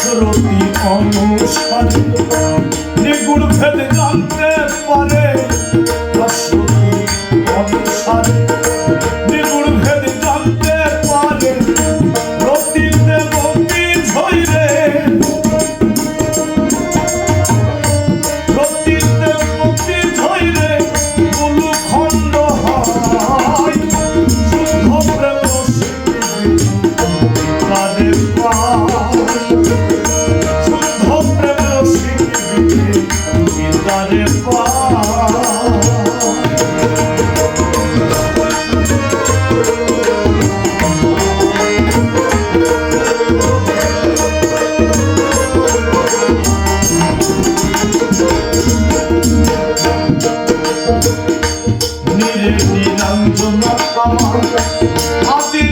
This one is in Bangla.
পদ্ধতি অনুসারে নিগুণ ভেদ জানতে পারে। I'll be